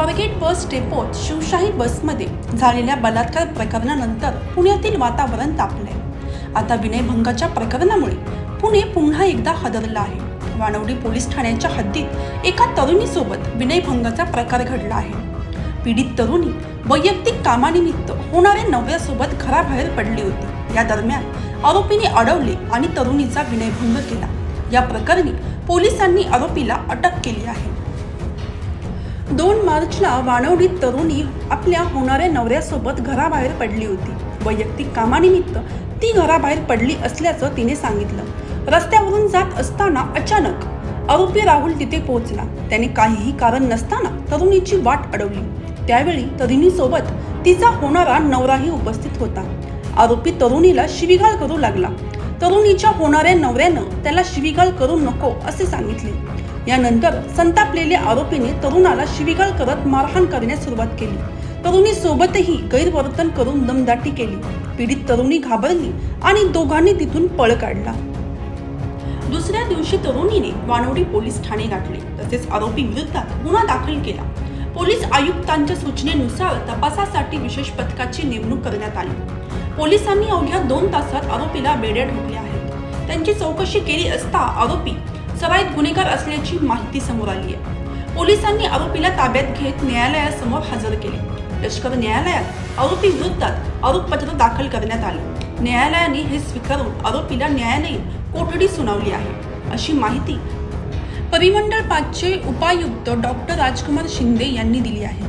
स्वारगेट बस डेपोत शिवशाही बसमध्ये झालेल्या बलात्कार प्रकरणानंतर पुण्यातील वातावरण तापलंय. आता विनयभंगाच्या प्रकरणामुळे पुणे पुन्हा एकदा हदरलं आहे. वानवडी पोलीस ठाण्याच्या हद्दीत एका तरुणीसोबत विनयभंगाचा प्रकार घडला आहे. पीडित तरुणी वैयक्तिक कामानिमित्त होणाऱ्या नवऱ्यासोबत घराबाहेर पडली होती. या दरम्यान आरोपीने अडवले आणि तरुणीचा विनयभंग केला. या प्रकरणी पोलिसांनी आरोपीला अटक केली आहे. दोन मार्चला वाणवडीत तरुणी आपल्या होणाऱ्या नवऱ्यासोबत घराबाहेर पडली होती. वैयक्तिक कामानिमित्त ती घराबाहेर पडली असल्याचं तिने सांगितलं. रस्त्यावरून जात असताना अचानक आरोपी राहुल तिथे पोहोचला. त्याने काहीही कारण नसताना तरुणीची वाट अडवली. त्यावेळी तरुणीसोबत तिचा होणारा नवराही उपस्थित होता. आरोपी तरुणीला शिविगाळ करू लागला. तरुणीच्या होणाऱ्या नवऱ्यानं त्याला शिविगाळ करू नको असे सांगितले. यानंतर संतापलेल्या आरोपीने तरुणाला शिवीगाळ करत मारहाण करण्यास सुरुवात केली. तरुणी सोबतही गैरवर्तन करून दमदाटी केली. पीडित तरुणी घाबरली आणि दोघांनी तिथून पळ काढला. दुसऱ्या दिवशी तरुणीने वानवडी पोलीस ठाणे गाठले. तसेच आरोपी विरुद्धात गुन्हा दाखल केला. पोलीस आयुक्तांच्या सूचनेनुसार तपासासाठी विशेष पथकाची नेमणूक करण्यात आली. पोलिसांनी अवघ्या दोन तासात आरोपीला बेड्या ठोकल्या आहेत. त्यांची चौकशी केली असता आरोपी सराईत गुन्हेगार असल्याची माहिती समोर आली आहे पोलिसांनी आरोपीला ताब्यात घेत न्यायालयासमोर हजर केले. लष्कर न्यायालयात आरोपी विरुद्धात आरोपपत्र दाखल करण्यात आले. न्यायालयाने हे स्वीकारून आरोपीला न्यायालयीन कोठडी सुनावली आहे अशी माहिती परिमंडळ पाचचे उपायुक्त डॉक्टर राजकुमार शिंदे यांनी दिली आहे.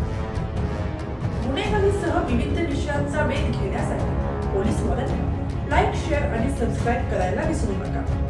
गुन्हेगारीसह विविध विषयांचा वेध घेण्यासाठी पोलीस मदत लाईक शेअर आणि सबस्क्राईब करायला विसरू नका.